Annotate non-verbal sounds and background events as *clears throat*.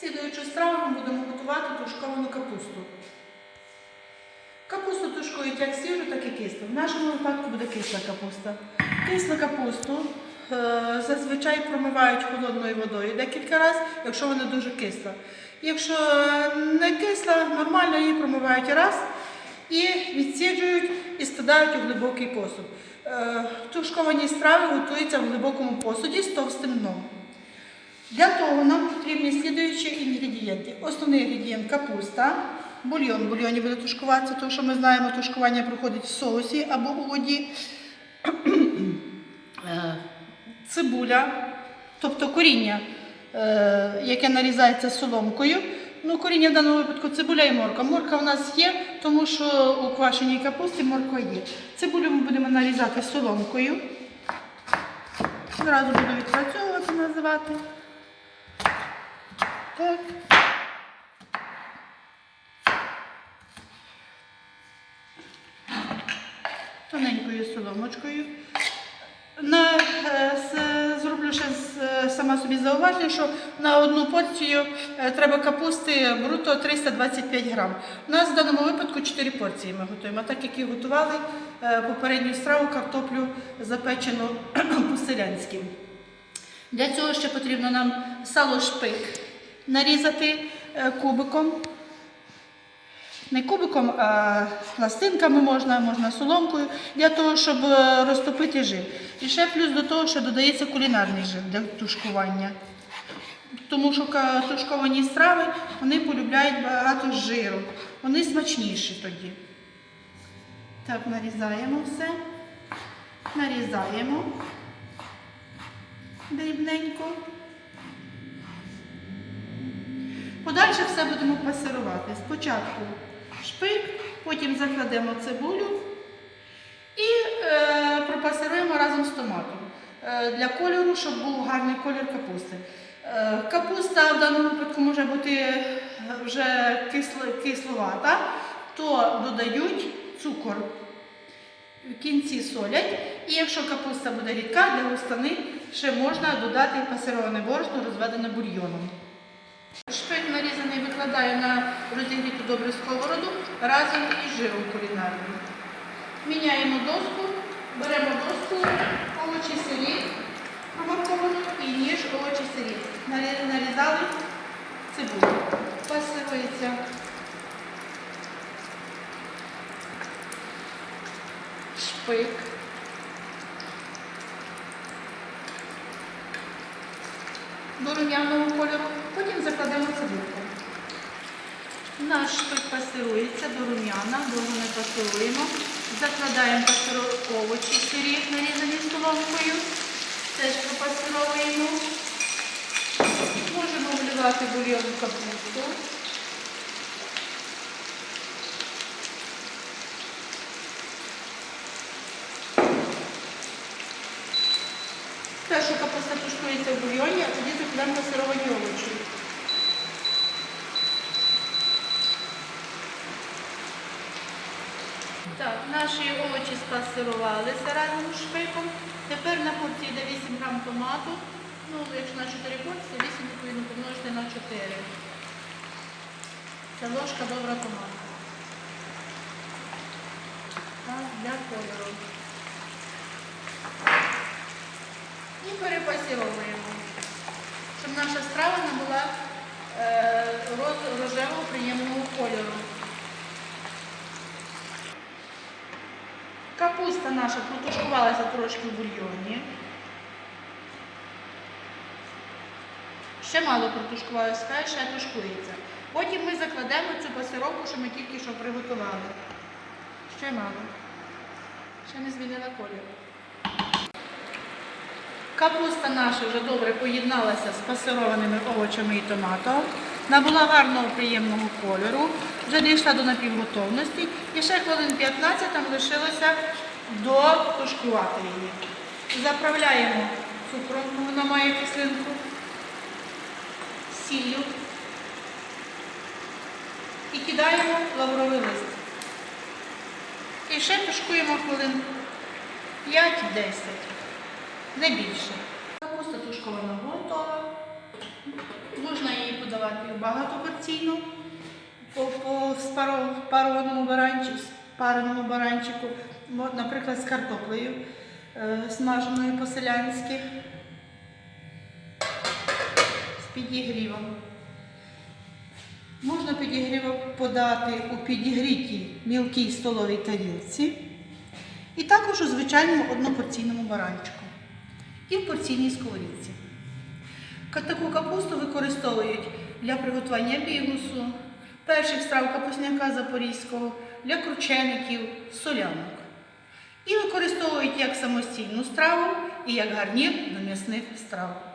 Слідуючу страву ми будемо готувати тушковану капусту. Капусту тушкують як свіжу, так і кислу. В нашому випадку буде кисла капуста. Кислу капусту е, зазвичай промивають холодною водою декілька разів, якщо вона дуже кисла. Якщо е, не кисла, нормально її промивають раз і відсіджують і складають у глибокий посуд. Е, Тушковані страви готуються в глибокому посуді з товстим дном. Для того нам потрібні слідуючі інгредієнти. Основний інгредієнт капуста, бульйон. Бульйоні буде тушкуватися, тому що ми знаємо, тушкування проходить в соусі або у воді. *clears throat* Е, Цибуля, тобто коріння, е, яке нарізається соломкою. Ну, коріння в даному випадку цибуля і морква. Морква в нас є, тому що у квашеній капусті морква є. Цибулю ми будемо нарізати соломкою. Зразу буду відпрацьовувати, називати. Так. Тоненькою соломочкою. На, е, с- зроблю ще з- е, сама собі зауваження, що на одну порцію е, треба капусти бруто 325 грам. У нас в даному випадку 4 порції ми готуємо. Так як і готували е, попередню страву картоплю запечену *clears throat* по-селянськи. Для цього ще потрібно нам сало шпик нарізати е, кубиком. Не кубиком, а пластинками можна, можна соломкою, для того, щоб е, розтопити жир. І ще плюс до того, що додається кулінарний жир для тушкування. Тому що тушковані страви вони полюбляють багато жиру. Вони смачніші тоді. Так, нарізаємо все. Нарізаємо дрібненько. Подальше все будемо пасирувати. Спочатку шпик, потім закладемо цибулю і е, пропасируємо разом з томатом е, для кольору, щоб був гарний колір капусти. Е, капуста в даному випадку може бути е, вже кисло- кисловата, то додають цукор. В кінці солять. І якщо капуста буде рідка, для густани ще можна додати пасироване борошно, розведене бульйоном. Шпик викладаю на розігріту добру сковороду разом із жиром кулінарним. Міняємо доску, беремо доску, овочі сирі, промарковану і ніж овочі сирі. Нарізали цибулю. Пасирується. Шпик. до рум'яного кольору, потім закладемо цибульку. Наш шпик пасирується до рум'яна, довго не пасируємо. Закладаємо овочі сирі, нарізані соломкою. Теж пропасировуємо. Можемо вливати бульйон в капусту. Спершу капуста тушкується в бульйоні, а тоді закладаємо пасировані овочі. Так, наші овочі спасирувалися разом з шпиком. Тепер на порції йде 8 грам томату. Ну, якщо на 4 порції, 8 відповідно помножити на 4. Це ложка добра томату. Так, для кольору. І перепасіровуємо, щоб наша страва набула е, роз- рожевого приємного кольору. Капуста наша протушкувалася трошки в бульйоні. Ще мало протушкувалася, хай ще тушкується. Потім ми закладемо цю пасировку, що ми тільки що приготували. Ще мало. Ще не змінила кольору. Капуста наша вже добре поєдналася з пасированими овочами і томатом. Набула гарного приємного кольору, вже дійшла до напівготовності. І ще хвилин 15 там лишилося дотушкувати її. Заправляємо цукром, бо вона має кислинку, сіллю і кидаємо лавровий лист. І ще тушкуємо хвилин 5-10 не більше. Капуста тушкована готова. Можна її подавати багатопорційно по, по спаро- баранчику, спареному баранчику, наприклад, з картоплею е, смаженою по-селянськи, з підігрівом. Можна підігрів подати у підігрітій мілкій столовій тарілці і також у звичайному однопорційному баранчику і в порційній сковорідці. Таку капусту використовують для приготування бігусу, перших страв капусняка запорізького, для кручеників, солянок. І використовують як самостійну страву і як гарнір до м'ясних страв.